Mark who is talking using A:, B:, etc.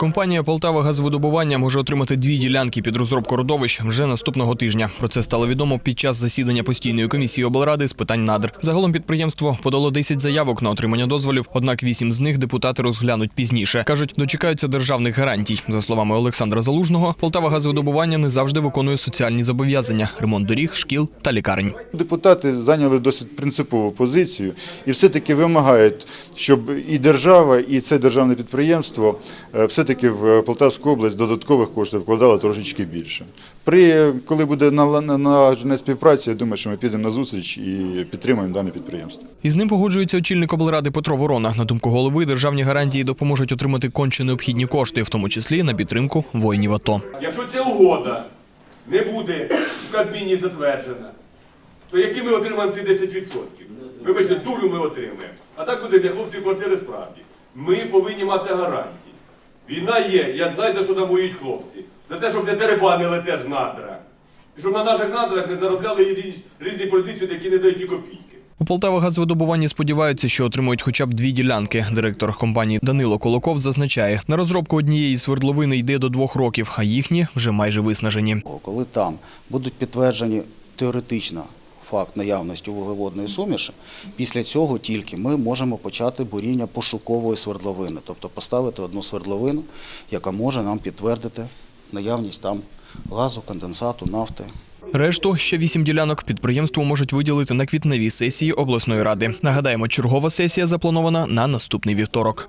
A: Компанія Полтава газовидобування може отримати дві ділянки під розробку родовищ вже наступного тижня. Про це стало відомо під час засідання постійної комісії облради з питань надр. Загалом підприємство подало 10 заявок на отримання дозволів, однак вісім з них депутати розглянуть пізніше. кажуть, дочекаються державних гарантій. За словами Олександра Залужного, Полтава газовидобування не завжди виконує соціальні зобов'язання: ремонт доріг, шкіл та лікарень.
B: Депутати зайняли досить принципову позицію і все-таки вимагають, щоб і держава, і це державне підприємство е, все-таки в Полтавську область додаткових коштів вкладало трошечки більше. При коли буде нала- налагоджена співпраця, я думаю, що ми підемо на зустріч і підтримаємо дане підприємство.
A: Із ним погоджується очільник облради Петро Ворона. На думку голови, державні гарантії допоможуть отримати конче необхідні кошти, в тому числі на підтримку воїнів АТО.
C: Якщо ця угода не буде в Кабміні затверджена, то які ми отримаємо ці 10%? Вибачте, дурю ми отримаємо. А так буде для хлопців квартири справді. Ми повинні мати гарантії. Війна є, я знаю, за що нам воюють хлопці. За те, щоб не деребанили теж надра. І щоб на наших надрах не заробляли різ- різні політичні, які не дають ні копійки.
A: У Полтава газовидобуванні сподіваються, що отримують хоча б дві ділянки. Директор компанії Данило Колоков зазначає, на розробку однієї свердловини йде до двох років, а їхні вже майже виснажені.
D: Коли там будуть підтверджені теоретично факт наявності вуглеводної суміші, після цього тільки ми можемо почати буріння пошукової свердловини, тобто поставити одну свердловину, яка може нам підтвердити наявність там газу, конденсату, нафти.
A: Решту ще вісім ділянок підприємству можуть виділити на квітневій сесії обласної ради. Нагадаємо, чергова сесія запланована на наступний вівторок.